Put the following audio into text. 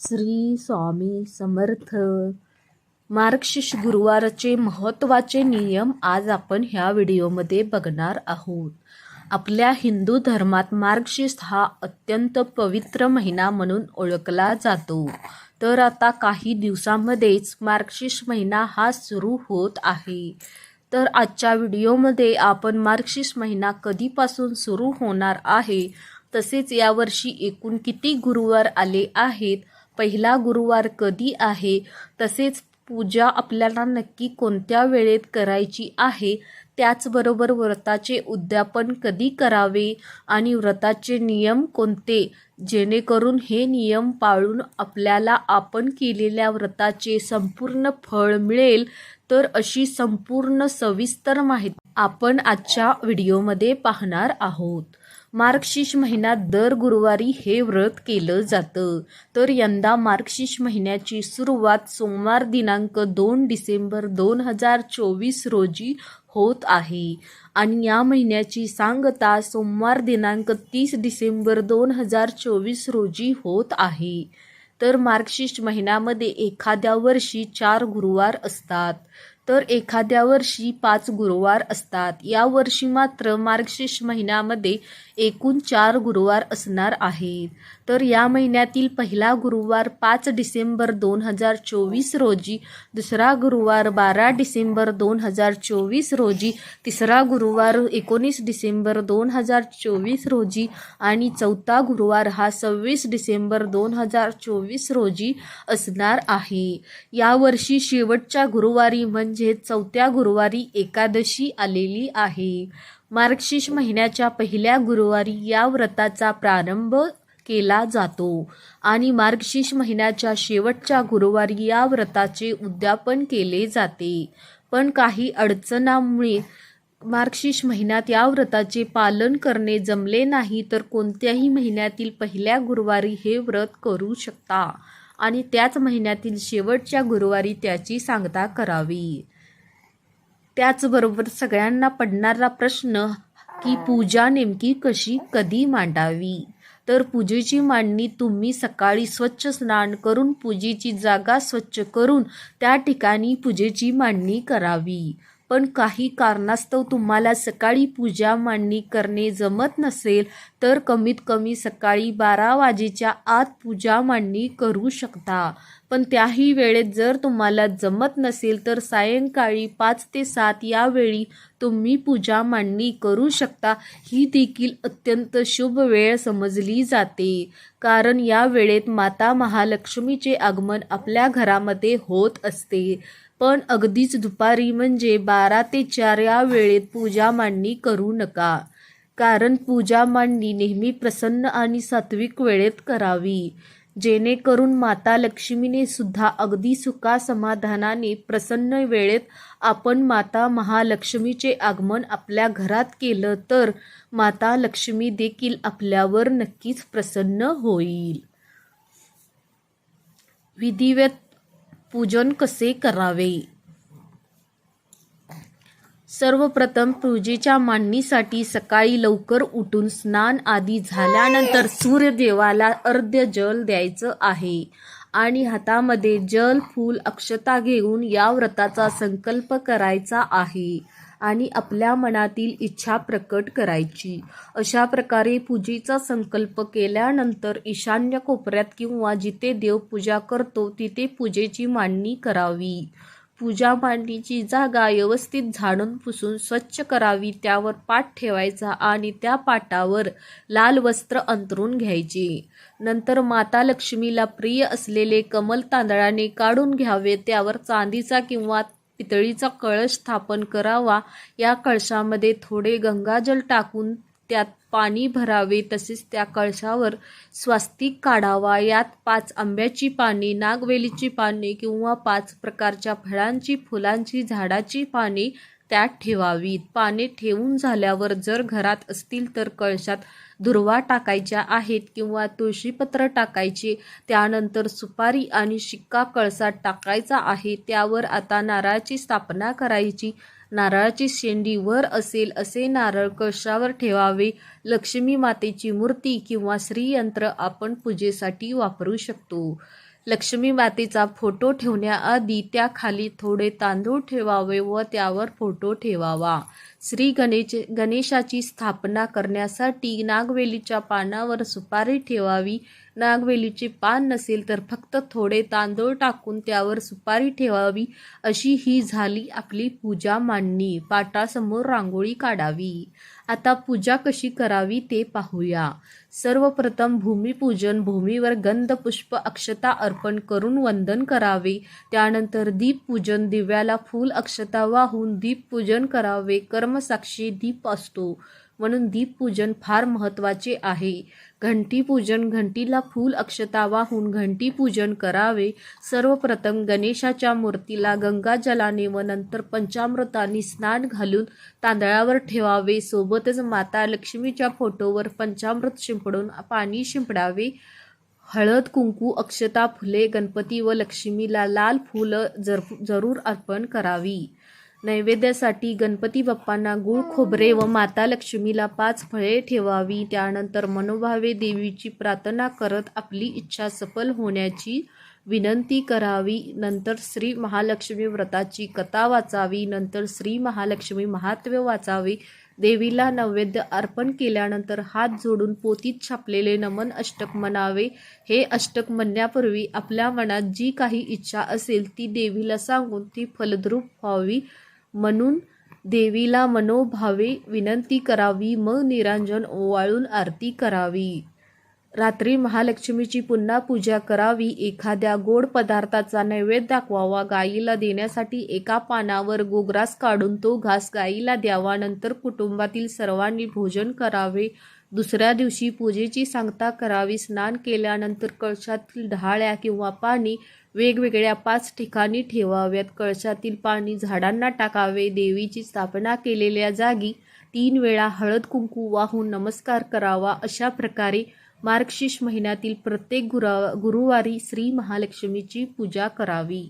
श्री स्वामी समर्थ. मार्गशीर्ष गुरुवारचे महत्त्वाचे नियम आज आपण ह्या व्हिडिओमध्ये बघणार आहोत. आपल्या हिंदू धर्मात मार्गशीर्ष हा अत्यंत पवित्र महिना म्हणून ओळखला जातो. तर आता काही दिवसांमध्येच मार्गशीर्ष महिना हा सुरू होत आहे. तर आजच्या व्हिडिओमध्ये आपण मार्गशीर्ष महिना कधीपासून सुरू होणार आहे? तसेच यावर्षी एकूण किती गुरुवार आले आहेत? पहिला गुरुवार कधी आहे? तसेच पूजा आपल्याला नक्की कोणत्या वेळेत करायची आहे? त्याचबरोबर व्रताचे उद्यापन कधी करावे आणि व्रताचे नियम कोणते? जेणेकरून हे नियम पाळून आपल्याला आपण केलेल्या व्रताचे संपूर्ण फळ मिळेल. तर अशी संपूर्ण सविस्तर माहिती आपण आजच्या व्हिडिओमध्ये पाहणार आहोत. मार्गशीर्ष महिन्यात दर गुरुवारी हे व्रत केलं जातं. तर यंदा मार्गशीर्ष महिन्याची सुरुवात सोमवार दिनांक दोन डिसेंबर दोन हजार चोवीस रोजी होत आहे. आणि या महिन्याची सांगता सोमवार दिनांक तीस डिसेंबर दोन हजार चोवीस रोजी होत आहे. तर मार्गशीर्ष महिन्यामध्ये एखाद्या वर्षी चार गुरुवार असतात. तर एखाद्या वर्षी पाच गुरुवार असतात. या वर्षी मात्र मार्गशीर्ष महिन्यामध्ये एकूण चार गुरुवार असणार आहेत. तर या महिन्यातील पहिला गुरुवार पाच डिसेंबर दोन हजार चोवीस रोजी दुसरा गुरुवार बारा डिसेंबर दोन हजार चोवीस रोजी तिसरा गुरुवार एकोणीस डिसेंबर दोन हजार चोवीस रोजी आणि चौथा गुरुवार हा सव्वीस डिसेंबर दोन हजार चोवीस रोजी असणार आहे. यावर्षी शेवटच्या गुरुवारी म्हणजे चौथ्या गुरुवारी एकादशी आलेली आहे. मार्गशीर्ष महिन्याच्या पहिल्या गुरुवारी या व्रताचा प्रारंभ केला जातो. आणि मार्गशीर्ष महिन्याच्या शेवटच्या गुरुवारी या व्रताचे उद्यापन केले जाते. पण काही अडचणामुळे मार्गशीर्ष महिन्यात या व्रताचे पालन करणे जमले नाही तर कोणत्याही महिन्यातील पहिल्या गुरुवारी हे व्रत करू शकता. आणि त्याच महिन्यातील शेवटच्या गुरुवारी त्याची सांगता करावी. त्याचबरोबर सगळ्यांना पडणारा प्रश्न की पूजा नेमकी कशी कधी मांडावी? तर पूजेची मांडणी तुम्ही सकाळी स्वच्छ स्नान करून पूजेची जागा स्वच्छ करून त्या ठिकाणी पूजेची मांडणी करावी. पण काही कारणास्तव तुम्हाला सकाळी पूजा मांडणी करणे जमत नसेल तर कमीत कमी सकाळी बारा वाजेच्या आत पूजा मांडणी करू शकता. पण त्याही वेळेत जर तुम्हाला जमत नसेल तर सायंकाळी पाच ते सात यावेळी तुम्ही पूजा मांडणी करू शकता. ही देखील अत्यंत शुभ वेळ समजली जाते. कारण या वेळेत माता महालक्ष्मीचे आगमन आपल्या घरामध्ये होत असते. पण अगदीच दुपारी म्हणजे बारा ते चार या वेळेत पूजा मांडणी करू नका. कारण पूजा मांडणी नेहमी प्रसन्न आणि सात्विक वेळेत करावी. जेणेकरून माता लक्ष्मीने सुद्धा अगदी सुखा समाधानाने प्रसन्न वेळेत आपण माता महालक्ष्मीचे आगमन आपल्या घरात केलं तर माता लक्ष्मी देखील आपल्यावर नक्कीच प्रसन्न होईल. विधिवत पूजन कसे करावे? सर्वप्रथम पूजेच्या मांडणीसाठी सकाळी लवकर उठून स्नान आदी झाल्यानंतर सूर्यदेवाला अर्ध्य जल द्यायचं आहे आणि हातामध्ये जल फूल अक्षता घेऊन या व्रताचा संकल्प करायचा आहे. आणि आपल्या मनातील इच्छा प्रकट करायची. अशा प्रकारे पूजेचा संकल्प केल्यानंतर ईशान्य कोपऱ्यात किंवा जिथे देव पूजा करतो तिथे पूजेची मांडणी करावी. पूजा मांडणीची जागा व्यवस्थित झाडून पुसून स्वच्छ करावी त्यावर पाट ठेवायचा आणि त्या पाटावर लाल वस्त्र अंतरून घ्यायचे. नंतर माता लक्ष्मीला प्रिय असलेले कमल तांदळाने काढून घ्यावे त्यावर चांदीचा किंवा पितळीचा कळश स्थापन करावा. या कळशामध्ये थोडे गंगाजल टाकून त्यात पाणी भरावे. तसेच त्या कळशावर स्वास्तिक काढावा. यात पाच आंब्याची पाने नागवेलीची पाने किंवा पाच प्रकारच्या फळांची फुलांची झाडाची पाने त्यात ठेवावीत. पाने ठेवून झाल्यावर जर घरात असतील तर कळशात दुर्वा टाकायच्या आहेत किंवा तुळशीपत्र टाकायचे. त्यानंतर सुपारी आणि शिक्का कळसात टाकायचा आहे. त्यावर आता नारळाची स्थापना करायची. नारळाची शेंडी वर असेल असे नारळ कळशावर ठेवावे. लक्ष्मी मातेची मूर्ती किंवा श्रीयंत्र आपण पूजेसाठी वापरू शकतो. लक्ष्मी मातेचा फोटो ठेवण्याआधी त्याखाली थोडे तांदूळ ठेवावे व त्यावर फोटो ठेवावा. श्री गणेश गणेशाची स्थापना करण्यासाठी नागवेलीच्या पानावर सुपारी ठेवावी. नागवेलीचे पान नसेल तर फक्त थोडे तांदूळ टाकून त्यावर सुपारी ठेवावी. अशी ही झाली आपली पूजा मांडणी. पाटासमोर रांगोळी काढावी. आता पूजा कशी करावी ते पाहूया. सर्वप्रथम भूमिपूजन भूमीवर गंध पुष्प अक्षता अर्पण करून वंदन करावे. त्यानंतर दीपपूजन दिव्याला फूल अक्षता वाहून दीपपूजन करावे. कर्मसाक्षी दीप असतो. म्हणून दीपपूजन फार महत्त्वाचे आहे. घंटीपूजन घंटीला फूल अक्षता वाहून घंटीपूजन करावे. सर्वप्रथम गणेशाच्या मूर्तीला गंगाजलाने व नंतर पंचामृताने स्नान घालून तांदळावर ठेवावे. सोबतच माता लक्ष्मीच्या फोटोवर पंचामृत शिंपडून पाणी शिंपडावे. हळद कुंकू अक्षता फुले गणपती व लक्ष्मीला लाल फुलं जर जरूर अर्पण करावी. नैवेद्यासाठी गणपती बाप्पांना गुळ खोबरे व माता लक्ष्मीला पाच फळे ठेवावी. त्यानंतर मनोभावे देवीची प्रार्थना करत आपली इच्छा सफल होण्याची विनंती करावी. नंतर श्री महालक्ष्मी व्रताची कथा वाचावी. नंतर श्री महालक्ष्मी महात्म्य वाचावे. देवीला नैवेद्य अर्पण केल्यानंतर हात जोडून पोतीत छापलेले नमन अष्टक म्हणावे. हे अष्टक म्हणण्यापूर्वी आपल्या मनात जी काही इच्छा असेल ती देवीला सांगून ती फलद्रूप व्हावी. म्हणून देवीला मनोभावे विनंती करावी मग निरांजन ओवाळून आरती करावी. रात्री महालक्ष्मीची पुन्हा पूजा करावी एखाद्या गोड पदार्थाचा नैवेद्य दाखवावा गाईला देण्यासाठी एका पानावर गोग्रास काढून तो घास गाईला द्यावा नंतर कुटुंबातील सर्वांनी भोजन करावे. दुसऱ्या दिवशी पूजेची सांगता करावी स्नान केल्यानंतर कळशातील ढाळ्या किंवा पाणी वेगवेगळ्या पाच ठिकाणी ठेवाव्यात. कळशातील पाणी झाडांना टाकावे. देवीची स्थापना केलेल्या जागी तीन वेळा हळद कुंकू वाहून नमस्कार करावा अशा प्रकारे मार्गशीर्ष महिन्यातील प्रत्येक गुरा गुरुवारी श्री महालक्ष्मीची पूजा करावी.